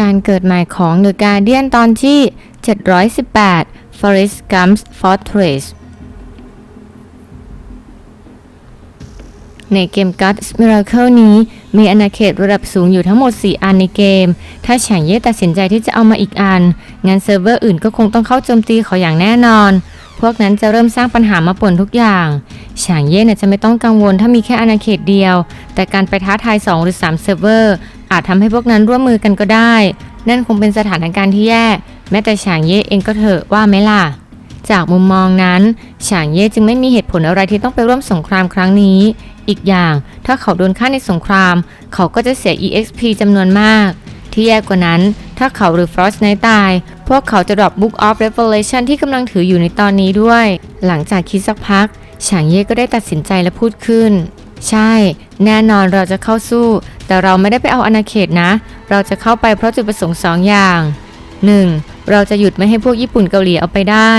การเกิดใหม่ของ The Guardian ตอนที่ 718 Forrest Gump's Fortress ในเกม God's Miracle นี้ มีอาณาเขตระดับสูงอยู่ทั้งหมด 4 อันในเกม ถ้าฉางเย่ตัดสินใจที่จะเอามาอีกอันงั้นเซิร์ฟเวอร์อื่นก็คงต้องเข้าโจมตีเขาอย่างแน่นอน พวกนั้นจะเริ่มสร้างปัญหามาป่นทุกอย่างฉางเย่จะไม่ต้องกังวลถ้ามีแค่อาณาเขตเดียว แต่การไปท้าทาย 2 หรือ 3 เซิร์ฟเวอร์ อาจทำให้พวกนั้นร่วมมือกันก็ได้ นั่นคงเป็นสถานการณ์ที่แย่ แม้แต่ฉางเย่เองก็เถอะว่าไหมล่ะ จากมุมมองนั้นฉางเย่จึงไม่มีเหตุผลอะไรที่ต้องไปร่วมสงครามครั้งนี้ อีกอย่างถ้าเขาโดนฆ่าในสงคราม เขาก็จะเสีย EXP จำนวนมาก ที่แย่กว่านั้น ถ้าเขาหรือ Frost Knight ตาย พวกเขาจะดรอป Book of Revelation ที่กำลังถืออยู่ในตอนนี้ด้วย หลังจากคิดสักพักฉางเย่ก็ได้ตัดสินใจและพูดขึ้น ใช่ แน่นอนเราจะเข้าสู้ แต่เราไม่ได้ไปเอาอาณาเขตนะ เราจะเข้าไปเพราะจุดประสงค์สองอย่าง 1. เราจะหยุดไม่ให้พวกญี่ปุ่นเกาหลีเอาไปได้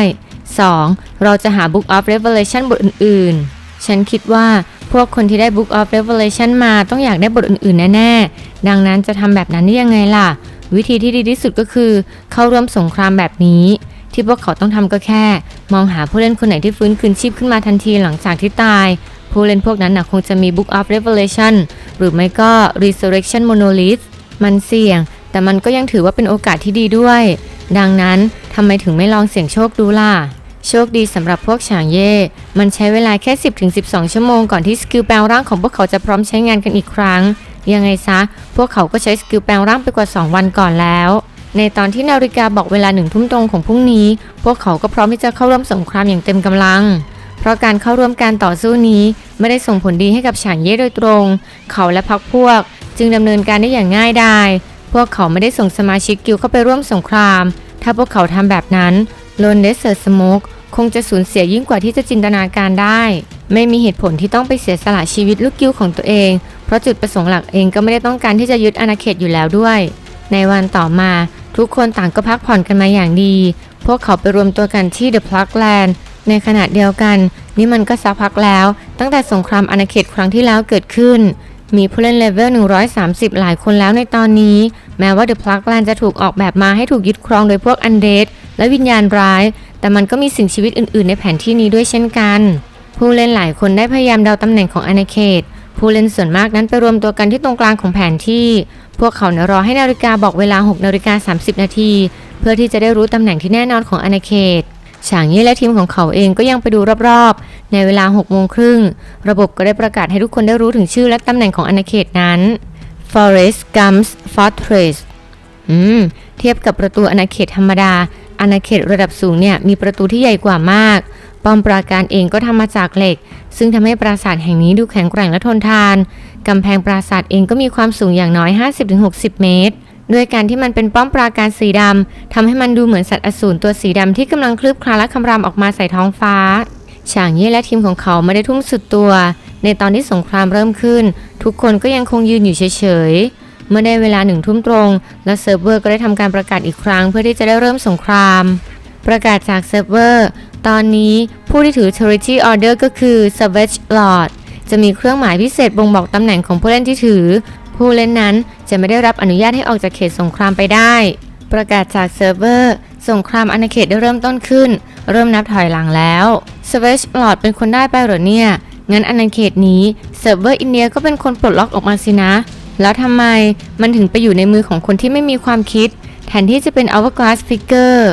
2. เราจะหา Book of Revelation บทอื่นๆ ฉันคิดว่าพวกคนที่ได้ Book of Revelation มาต้องอยากได้บทอื่นๆ แน่ๆ ดังนั้นจะทำแบบนั้นได้ยังไงล่ะ วิธีที่ดีที่สุดก็คือ เข้าร่วมสงครามแบบนี้ ที่พวกเขาต้องทำก็แค่ มองหาผู้เล่นคนไหนที่ฟื้นคืนชีพขึ้นมาทันทีหลังจากที่ตาย ผู้เล่นพวกนั้นนะคงจะมี Book of Revelation หรือไม่ก็ Resurrection Monolith มันเสี่ยง แต่มันก็ยังถือว่าเป็นโอกาสที่ดีด้วย ดังนั้นทำไมถึงไม่ลองเสี่ยงโชคดูล่ะ โชคดีสำหรับพวกฉางเย่ มันใช้เวลาแค่ 10-12 ชั่วโมงก่อนที่สกิลแปลงร่างของพวกเขาจะพร้อมใช้งานกันอีกครั้ง ยังไงซะ พวกเขาก็ใช้สกิลแปลงร่างไปกว่า 2 วันก่อนแล้วในตอนที่นาฬิกาบอกเวลาหนึ่งทุ่มตรงของพรุ่งนี้ พวกเขาก็พร้อมที่จะเข้าร่วมสงครามอย่างเต็มกำลัง ราะการเข้าร่วมการต่อสู้นี้ไม่ได้ส่งผลดีให้กับฉางเย่โดยตรง เขาและพรรคพวก จึงดำเนินการได้อย่างง่ายดายพวกเขาไม่ได้ส่งสมาชิกกิลเข้าไปร่วมสงคราม ถ้าพวกเขาทำแบบนั้นโลนเดสเซอร์สโมกคงจะสูญเสียยิ่งกว่าที่จะจินตนาการได้ ไม่มีเหตุผลที่ต้องไปเสียสละชีวิตลูกกิลด์ของตัวเอง เพราะจุดประสงค์หลักเองก็ไม่ได้ต้องการที่จะยึดอาณาเขตอยู่แล้วด้วย ในวันต่อมาทุกคนต่างก็พักผ่อนกันมาอย่างดี พวกเขาไปรวมตัวกันที่ The Plug Land ในขณะเดียวกัน นี่มันก็สักพักแล้ว ตั้งแต่สงครามอาณาเขตครั้งที่แล้วเกิดขึ้น มีผู้เล่นเลเวล 130 หลายคนแล้วในตอนนี้ แม้ว่า The Plug Land จะถูกออกแบบมาให้ถูกยึดครองโดยพวกอันเดดและวิญญาณร้าย แต่มันก็มีสิ่งชีวิตอื่น ๆ ในแผนที่นี้ด้วยเช่นกัน ผู้เล่นหลายคนได้พยายามเดาตำแหน่งของอาณาเขตผู้เล่นส่วนมากนั้นไปรวมตัวกันที่ตรงกลางของแผนที่ พวกเขาเนรอให้นาฬิกาบอกเวลา6นาฬิกา30 นาที เพื่อที่จะได้รู้ตำแหน่งที่แน่นอนของอาณาเขต ฉางเย่และทีมของเขาเองก็ยังไปดูรอบๆ ในเวลา6โมงครึ่ง ระบบก็ได้ประกาศให้ทุกคนได้รู้ถึงชื่อและตำแหน่งของอาณาเขตนั้น Forest Gump's Fortress อืม เทียบกับประตูอาณาเขตธรรมดา อาณาเขตระดับสูงเนี่ยมีประตูที่ใหญ่กว่ามาก ป้อมปราการเองก็ทำมาจากเหล็ก ซึ่งทำให้ปราสาทแห่งนี้ดูแข็งแกร่งและทนทาน กำแพงปราสาทเองก็มีความสูงอย่างน้อย 50-60 เมตร ด้วยการที่มันเป็นป้อมปราการสีดำทำให้มันดูเหมือนสัตว์อสูรตัวสีดำที่กำลังคลืบคลานและคำรามออกมาใส่ท้องฟ้าฉางเย่และทีมของเขาไม่ได้ทุ่มสุดตัว ในตอนที่สงครามเริ่มขึ้น ทุกคนก็ยังคงยืนอยู่เฉยๆ เมื่อได้เวลาหนึ่งทุ่มตรง และเซิร์ฟเวอร์ก็ได้ทำการประกาศอีกครั้งเพื่อที่จะได้เริ่มสงคราม ประกาศจากเซิร์ฟเวอร์ ตอนนี้ผู้ที่ถือ Territory Order ก็คือ Savage Lord จะมีเครื่องหมายพิเศษบ่งบอกตำแหน่งของผู้เล่นที่ถือ ผู้เล่นนั้น จะไม่ได้รับอนุญาตให้ออกจากเขตสงครามไปได้ ประกาศจากเซิร์ฟเวอร์ สงครามอาณาเขตได้เริ่มต้นขึ้น เริ่มนับถอยหลังแล้ว Savage Lord เป็นคนได้ไปหรอเนี่ยงั้นอาณาเขตนี้เซิร์ฟเวอร์อินเดียก็เป็นคนปลดล็อกออกมาสินะ แล้วทำไมมันถึงไปอยู่ในมือของคนที่ไม่มีความคิด แทนที่จะเป็น Hourglass Figure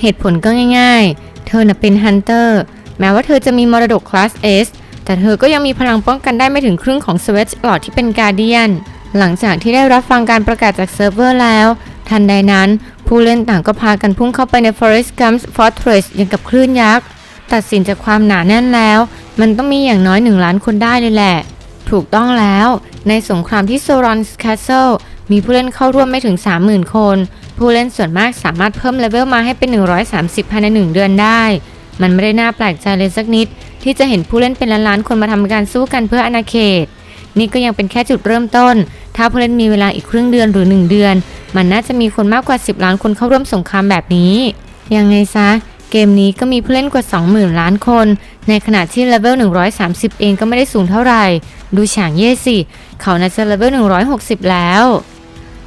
เหตุผลก็ง่ายๆ เธอน่ะเป็นฮันเตอร์แม้ว่าเธอจะมีมรดกคลาส S แต่เธอก็ยังมีพลังป้องกันได้ไม่ถึงครึ่งของ Savage Lord ที่เป็นการเดียน หลังจากที่ได้รับฟังการประกาศจากเซิร์ฟเวอร์แล้ว ทันใดนั้น ผู้เล่นต่างก็พากันพุ่งเข้าไปใน Forest Gump's Fortress อย่างกับคลื่นยักษ์ ตัดสินจากความหนาแน่นแล้ว มันต้องมีอย่างน้อยหนึ่งล้านคนได้เลยแหละ ถูกต้องแล้ว ในสงครามที่โซรอนส์แคสเซิลมีผู้เล่นเข้าร่วมไม่ถึง 30,000 คน ผู้เล่นส่วนมากสามารถเพิ่มเลเวลมาให้เป็น 130 ภายใน 1 เดือนได้ มันไม่ได้น่าแปลกใจเลยสักนิด ที่จะเห็นผู้เล่นเป็นล้านๆคนมาทำการสู้กันเพื่ออาณาเขต นี่ก็ยังเป็นแค่จุดเริ่มต้น ถ้าผู้เล่นมีเวลาอีกครึ่งเดือนหรือ 1 เดือน มันน่าจะมีคนมากกว่า 10 ล้านคนเข้าร่วมสงครามแบบนี้ ยังไงซะ เกมนี้ก็มีผู้เล่นกว่า 20,000 ล้านคน ในขณะที่เลเวล130 เองก็ไม่ได้สูงเท่าไหร่ ดูฉางเย่สิ เขาน่าจะเลเวล160 แล้ว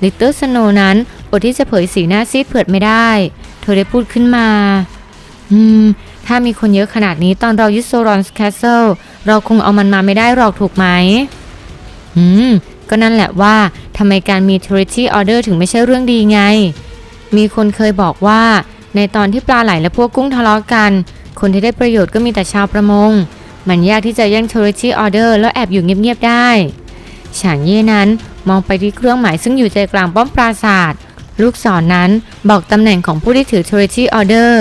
ลิตเติ้ลสโนนั้นอดที่จะเผยสีหน้าซีดเผือดไม่ได้ เธอได้พูดขึ้นมา อืม ถ้ามีคนเยอะขนาดนี้ตอนเรายึดโซรอนส์แคสเซิลเราคงเอามันมาไม่ได้หรอกถูกไหม อืม ก็นั่นแหละว่าทำไมการมี Territory Order ถึงไม่ใช่เรื่องดีไง มีคนเคยบอกว่า ในตอนที่ปลาไหลและพวกกุ้งทะเลาะกัน คนที่ได้ประโยชน์ก็มีแต่ชาวประมง มันยากที่จะแย่ง Territory Order แล้วแอบอยู่เงียบๆได้ฉางเย่นั้นมองไปที่เครื่องหมายซึ่งอยู่ใจกลางป้อมปราศาสตร์ลูกศรนนั้นบอกตำแหน่งของผู้ที่ถือ Territory Order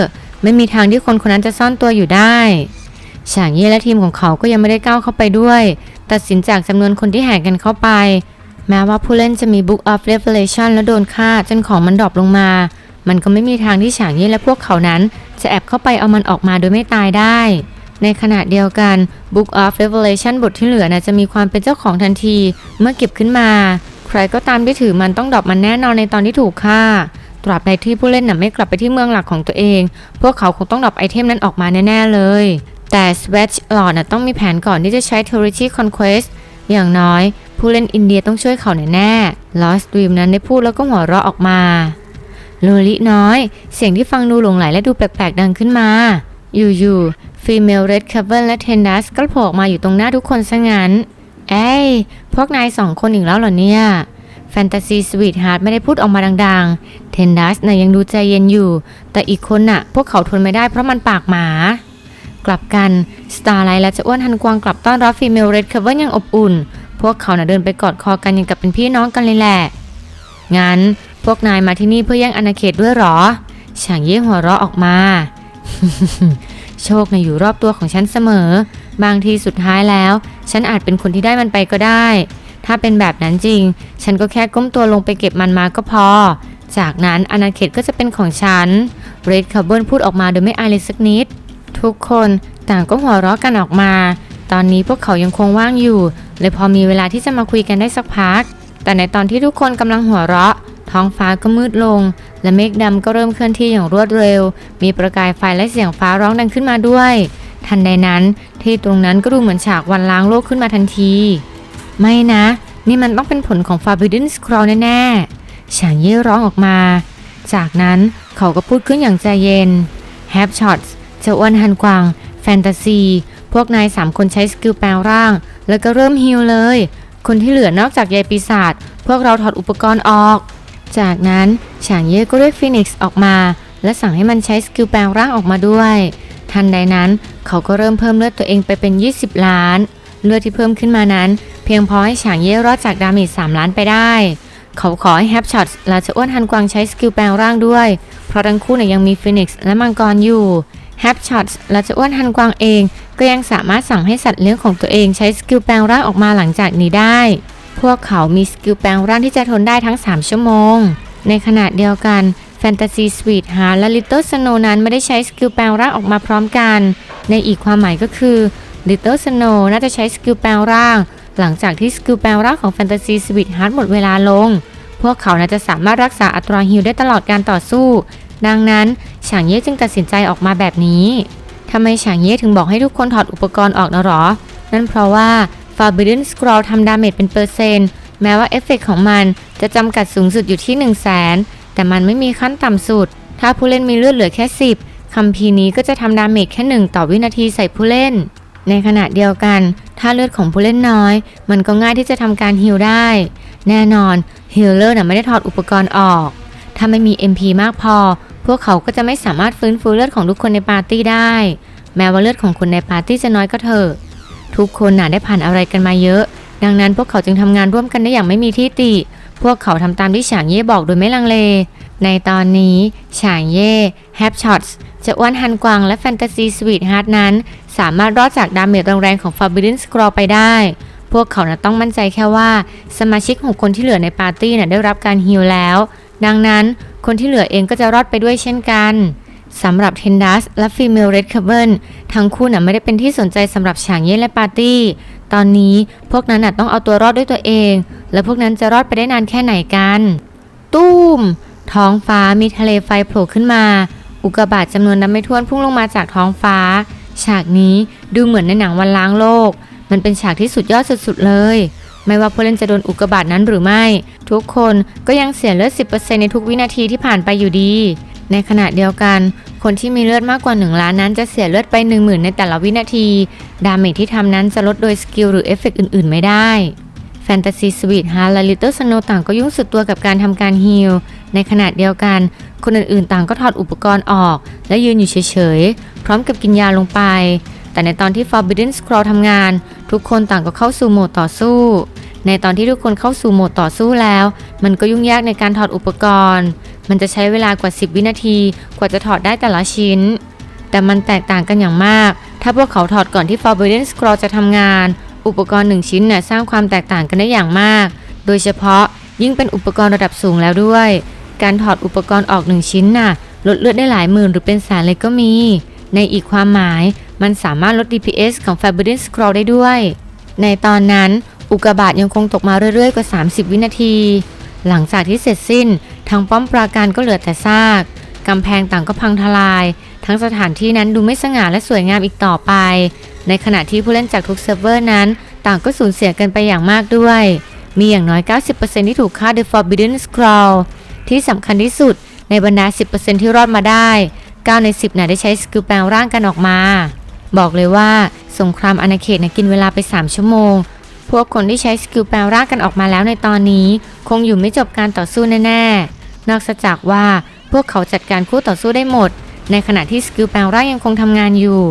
ไม่มีทางที่คนคนนั้นจะซ่อนตัวอยู่ได้ ฉางเย่และทีมของเขาก็ยังไม่ได้ก้าวเข้าไปด้วย ตัดสินจากจำนวนคนที่แห่กันเข้าไป แม้ว่าผู้เล่นจะมี Book of Revelation แล้วโดนฆ่าจนของมันดรอปลงมา มันก็ไม่มีทางที่ฉางเย่และพวกเขานั้น จะแอบเข้าไปเอามันออกมาโดยไม่ตายได้ ในขณะเดียวกัน Book of Revelation บทที่เหลือนะจะมีความเป็นเจ้าของทันที เมื่อเก็บขึ้นมา ใครก็ตามที่ถือมันต้องดรอปมันแน่นอนในตอนที่ถูกฆ่าตราบใดที่ผู้เล่นน่ะไม่กลับไปที่เมืองหลักของตัวเอง พวกเขาคงต้องดรอปไอเทมนั้นออกมาแน่ ๆ เลย แต่ Swatch Lord นะต้องมีแผนก่อนที่จะใช้ Territory Conquest อย่างน้อย ผู้เล่นอินเดียต้องช่วยเขาแน่ๆ Lost Dream นั้นได้พูดแล้วก็หัวเราะออกมาโลลิน้อย เสียงที่ฟังดูหลงไหลและดูแปลกๆดังขึ้นมา อยู่ๆ Female Red Cover และ Tendas ก็โผล่ออกมาอยู่ตรงหน้าทุกคนซะงั้น เอ้ย พวกนายสองคนอีกแล้วเหรอเนี่ยแฟนตาซีสวีทฮาร์ดไม่ได้พูดออกมาดังๆ เทนดัสน่ะยังดูใจเย็นอยู่ แต่อีกคนน่ะ พวกเขาทนไม่ได้เพราะมันปากหมา กลับกันสตาร์ไลท์และเจะอ้วนฮันกวางกลับต้อนรับฟีเมลเรดเคเวอร์อย่างอบอุ่น พวกเขาน่ะเดินไปกอดคอกันอย่างกับเป็นพี่น้องกันเลยแหละ งั้นพวกนายมาที่นี่เพื่อแย่งอาณาเขตด้วยหรอฉางเย่หัวเราะออกมา โชคน่ะอยู่รอบตัวของฉันเสมอ บางทีสุดท้ายแล้ว ฉันอาจเป็นคนที่ได้มันไปก็ได้ ถ้าเป็นแบบนั้นจริง ฉันก็แค่ก้มตัวลงไปเก็บมันมาก็พอ จากนั้นอาณาเขตก็จะเป็นของฉัน เรดคาร์เบิลพูดออกมาโดยไม่อายเลยสักนิด ทุกคนต่างก็หัวเราะกันออกมา ตอนนี้พวกเขายังคงว่างอยู่เลยพอมีเวลาที่จะมาคุยกันได้สักพัก แต่ในตอนที่ทุกคนกำลังหัวเราะ ท้องฟ้าก็มืดลง และเมฆดำก็เริ่มเคลื่อนที่อย่างรวดเร็ว มีประกายไฟและเสียงฟ้าร้องดังขึ้นมาด้วย ทันใดนั้น ที่ตรงนั้นก็ดูเหมือนฉากวันล้างโลกขึ้นมาทันที ไม่นะ นี่มันต้องเป็นผลของ Forbidden Scroll แน่ๆฉางเย่ร้องออกมา จากนั้นเขาก็พูดขึ้นอย่างใจเย็น Have Shots เจ้าอ้วนฮันกวาง แฟนตาซี พวกนายสามคนใช้สกิลแปลงร่าง แล้วก็เริ่มฮิลเลย คนที่เหลือนอกจากยายปีศาจพวกเราถอดอุปกรณ์ออก จากนั้นฉางเย่ก็เรียกฟีนิกซ์ออกมา และสั่งให้มันใช้สกิลแปลงร่างออกมาด้วย ทันใดนั้นเขาก็เริ่มเพิ่มเลือดตัวเองไปเป็น 20 ล้าน เลือดที่เพิ่มขึ้นมานั้น เพียงพอให้ฉางเย่รอดจากดาเมจ3ล้านไปได้เขาขอให้แฮปช็อตและจะอ้วนฮันกวางใช้สกิลแปลงร่างด้วย เพราะทั้งคู่เนี่ยยังมีฟีนิกซ์และมังกรอยู่ แฮปช็อตและจะอ้วนฮันกวางเอง ก็ยังสามารถสั่งให้สัตว์เลี้ยงของตัวเองใช้สกิลแปลงร่างออกมาหลังจากนี้ได้ พวกเขามีสกิลแปลงร่างที่จะทนได้ทั้ง 3 ชั่วโมง ในขณะเดียวกันแฟนตาซีสวีทฮาร์และลิตเติ้ลสโนนั้นไม่ได้ใช้สกิลแปลงร่างออกมาพร้อมกัน ในอีกความหมายก็คือลิตเติ้ลสโนน่าจะใช้สกิลแปลงร่าง หลังจากที่สกิลแปลงร่างของแฟนตาซีสวีทฮาร์หมดเวลาลง พวกเขาน่าจะสามารถรักษาอัตราฮิลได้ตลอดการต่อสู้ ดังนั้นฉางเย่จึงตัดสินใจออกมาแบบนี้ทำไมฉางเย่ถึงบอกให้ทุกคนถอดอุปกรณ์ออกนะหรอ นั่นเพราะว่า Forbidden Scroll ทำดาเมจเป็นเปอร์เซนต์แม้ว่าเอฟเฟกของมันจะจำกัดสูงสุดอยู่ที่ 1 0 0 0 0แสนแต่มันไม่มีขั้นต่ำสุด ถ้าผู้เล่นมีเลือดเหลือแค่ 10 คัมภีนี้ก็จะทำดาเมจแค่1ต่อวินาทีใส่ผู้เล่น ในขณะเดียวกัน ถ้าเลือดของผู้เล่นน้อย มันก็ง่ายที่จะทำการฮิลได้ แน่นอนฮิลเลอร์น่ะไม่ได้ถอดอุปกรณ์ออก ถ้าไม่มี MP มากพอ พวกเขาก็จะไม่สามารถฟื้นฟูเลือดของทุกคนในปาร์ตี้ได้ แม้ว่าเลือดของคนในปาร์ตี้จะน้อยก็เถอะ ทุกคนน่ะได้ผ่านอะไรกันมาเยอะ ดังนั้นพวกเขาจึงทำงานร่วมกันได้อย่างไม่มีที่ติ พวกเขาทำตามที่ฉางเย่บอกโดยไม่ลังเล ในตอนนี้ฉางเย่แฮปช็อตส์จะอ้วนฮันกวางและแฟนตาซีสวีทฮาร์ดนั้น สามารถรอดจากดาเมจแรงๆของ Forbidden Scroll ไปได้พวกเขาน่ะต้องมั่นใจแค่ว่า สมาชิกของคนที่เหลือในปาร์ตี้น่ะได้รับการฮีลแล้ว ดังนั้น คนที่เหลือเองก็จะรอดไปด้วยเช่นกันสำหรับเทนดัสและฟีเมลเรดคาเบิลทั้งคู่น่ะไม่ได้เป็นที่สนใจสำหรับฉางเย่และปาร์ตี้ ตอนนี้พวกนั้นน่ะต้องเอาตัวรอดด้วยตัวเอง และพวกนั้นจะรอดไปได้นานแค่ไหนกัน ตู้ม ท้องฟ้ามีทะเลไฟโผล่ขึ้นมา อุกกาบาตจำนวนนับไม่ถ้วนพุ่งลงมาจากท้องฟ้า ฉากนี้ดูเหมือนในหนังวันล้างโลก มันเป็นฉากที่สุดยอดสุดๆเลย ไม่ว่าผู้เล่นจะโดนอุกกาบาตนั้นหรือไม่ ทุกคนก็ยังเสียเลือด 10%ในทุกวินาทีที่ผ่านไปอยู่ดี ในขณะเดียวกัน คนที่มีเลือดมากกว่า 1 ล้านนั้นจะเสียเลือดไป 10,000 ในแต่ละวินาที ดาเมจที่ทำนั้นจะลดโดยสกิลหรือเอฟเฟกต์อื่น ๆ ไม่ได้แฟนตาซีสวีทฮาร์และลิตเติ้ลสโนต่างก็ยุ่งสุดตัวกับการทำการฮีลในขณะเดียวกัน คนอื่นๆ ต่างก็ถอดอุปกรณ์ออก และยืนอยู่เฉยๆ พร้อมกับกินยาลงไป แต่ในตอนที่ Forbidden Scroll ทำงาน ทุกคนต่างก็เข้าสู่โหมดต่อสู้ ในตอนที่ทุกคนเข้าสู่โหมดต่อสู้แล้ว มันก็ยุ่งยากในการถอดอุปกรณ์ มันจะใช้เวลากว่า 10 วินาที กว่าจะถอดได้แต่ละชิ้น แต่มันแตกต่างกันอย่างมาก ถ้าพวกเขาถอดก่อนที่ Forbidden Scroll จะทำงาน อุปกรณ์หนึ่งชิ้นน่ะสร้างความแตกต่างกันได้อย่างมาก โดยเฉพาะยิ่งเป็นอุปกรณ์ระดับสูงแล้วด้วย การถอดอุปกรณ์ออกหนึ่งชิ้นน่ะลดเลือดได้หลายหมื่นหรือเป็นแสนเลยก็มี ในอีกความหมายมันสามารถลด DPS ของ Forbidden Scroll ได้ด้วย ในตอนนั้น อุกกาบาตยังคงตกมาเรื่อยๆ กว่า 30 วินาที หลังจากที่เสร็จสิ้น ทางป้อมปราการก็เหลือแต่ซาก กำแพงต่างก็พังทลาย ทั้งสถานที่นั้นดูไม่สง่าและสวยงามอีกต่อไป ในขณะที่ผู้เล่นจากทุกเซิร์ฟเวอร์นั้น ต่างก็สูญเสียกันไปอย่างมากด้วย มีอย่างน้อย 90%ที่ถูกฆ่าโดย Forbidden Scroll ที่สำคัญที่สุดในบรรดา 10%ที่รอดมาได้ 9 ใน 10น่ะได้ใช้สกิลแปลงร่างกันออกมา บอกเลยว่า สงครามอาณาเขตนะกินเวลาไป 3 ชั่วโมง พวกคนที่ใช้สกิลแปลงร่างกันออกมาแล้วในตอนนี้ คงอยู่ไม่จบการต่อสู้แน่ๆ นอกจากว่าพวกเขาจัดการคู่ต่อสู้ได้หมด ในขณะที่สกิลแปลงร่างยังคงทำงานอยู่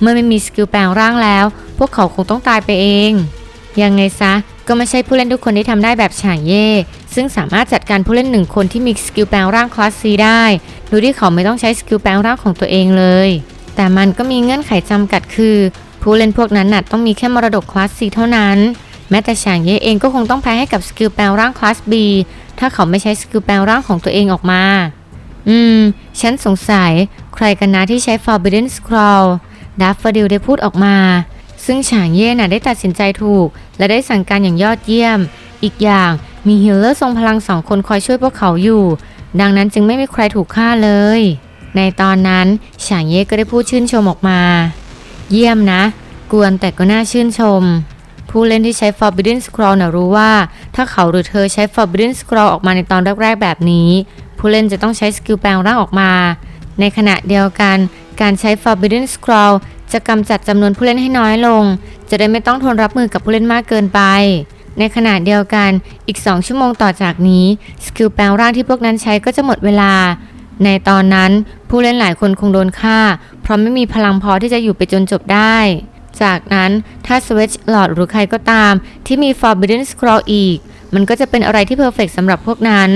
เมื่อไม่มีสกิลแปลงร่างแล้ว พวกเขาคงต้องตายไปเอง ยังไงซะก็ไม่ใช่ผู้เล่นทุกคนที่ทำได้แบบฉางเย่ ซึ่งสามารถจัดการผู้เล่นหนึ่งคนที่มีสกิลแปลงร่างคลาสซีได้ โดยที่เขาไม่ต้องใช้สกิลแปลงร่างของตัวเองเลย แต่มันก็มีเงื่อนไขจำกัดคือ ผู้เล่นพวกนั้นน่ะต้องมีแค่มรดกคลาสซีเท่านั้น แม้แต่ฉางเย่เองก็คงต้องแพ้ให้กับสกิลแปลงร่างคลาส B ถ้าเขาไม่ใช้สกิลแปลงร่างของตัวเองออกมา อืม ฉันสงสัยใครกันนะที่ใช้ Forbidden Scroll ดัฟเฟอร์ดิลได้พูดออกมา ซึ่งฉางเย่น่ะได้ตัดสินใจถูก และได้สั่งการอย่างยอดเยี่ยม อีกอย่างมีฮิลเลอร์ทรงพลังสองคนคอยช่วยพวกเขาอยู่ ดังนั้นจึงไม่มีใครถูกฆ่าเลย ในตอนนั้นฉางเย่ก็ได้พูดชื่นชมออกมา เยี่ยมนะ กวนแต่ก็น่าชื่นชม ผู้เล่นที่ใช้ Forbidden Scroll น่ะรู้ว่า ถ้าเขาหรือเธอใช้ Forbidden Scroll ออกมาในตอนแรกๆแบบนี้ ผู้เล่นจะต้องใช้สกิลแปลงร่างออกมา ในขณะเดียวกัน การใช้ Forbidden Scroll จะกำจัดจำนวนผู้เล่นให้น้อยลง จะได้ไม่ต้องทนรับมือกับผู้เล่นมากเกินไป ในขณะเดียวกันอีก 2 ชั่วโมงต่อจากนี้ สกิลแปลงร่างที่พวกนั้นใช้ก็จะหมดเวลา ในตอนนั้นผู้เล่นหลายคนคงโดนฆ่า เพราะไม่มีพลังพอที่จะอยู่ไปจนจบได้ จากนั้นถ้า Switch Lord หรือใครก็ตาม ที่มี Forbidden Scroll อีก มันก็จะเป็นอะไรที่เพอร์เฟกสำหรับพวกนั้น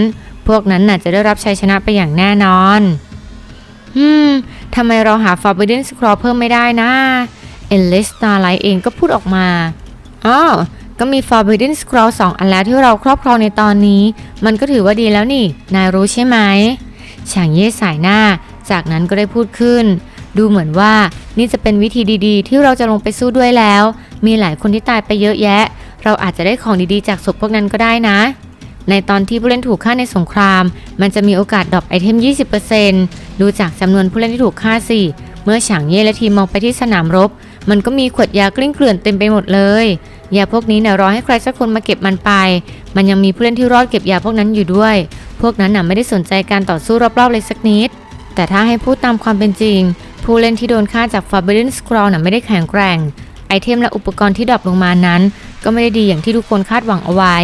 พวกนั้นน่ะจะได้รับชัยชนะไปอย่างแน่นอนอืมทำไมเราหา Forbidden Scroll เพิ่มไม่ได้นะเอลิสตาไลเองก็พูดออกมาอ้าวก็มี Forbidden Scroll 2 อันแล้วที่เราครอบครองในตอนนี้ มันก็ถือว่าดีแล้วนี่ นายรู้ใช่ไหม ฉางเย่สายหน้า จากนั้นก็ได้พูดขึ้น ดูเหมือนว่านี่จะเป็นวิธีดีๆ ที่เราจะลงไปสู้ด้วยแล้ว มีหลายคนที่ตายไปเยอะแยะ เราอาจจะได้ของดีๆ จากศพพวกนั้นก็ได้นะ ในตอนที่ผู้เล่นถูกฆ่าในสงคราม มันจะมีโอกาสดรอปไอเทม 20%ดูจากจำนวนผู้เล่นที่ถูกฆ่าสิเมื่อฉางเย่และทีมมองไปที่สนามรบ มันก็มีขวดยากลิ้งเกลื่อนเต็มไปหมดเลย ยาพวกนี้เนี่ยรอให้ใครสักคนมาเก็บมันไป มันยังมีผู้เล่นที่รอดเก็บยาพวกนั้นอยู่ด้วย พวกนั้นน่ะไม่ได้สนใจการต่อสู้รอบๆเลยสักนิด แต่ถ้าให้พูดตามความเป็นจริง ผู้เล่นที่โดนฆ่าจากฟาเบรินสครอลน่ะไม่ได้แข็งแกร่ง ไอเทมและอุปกรณ์ที่ดรอปลงมานั้น ก็ไม่ได้ดีอย่างที่ทุกคนคาดหวังเอาไว้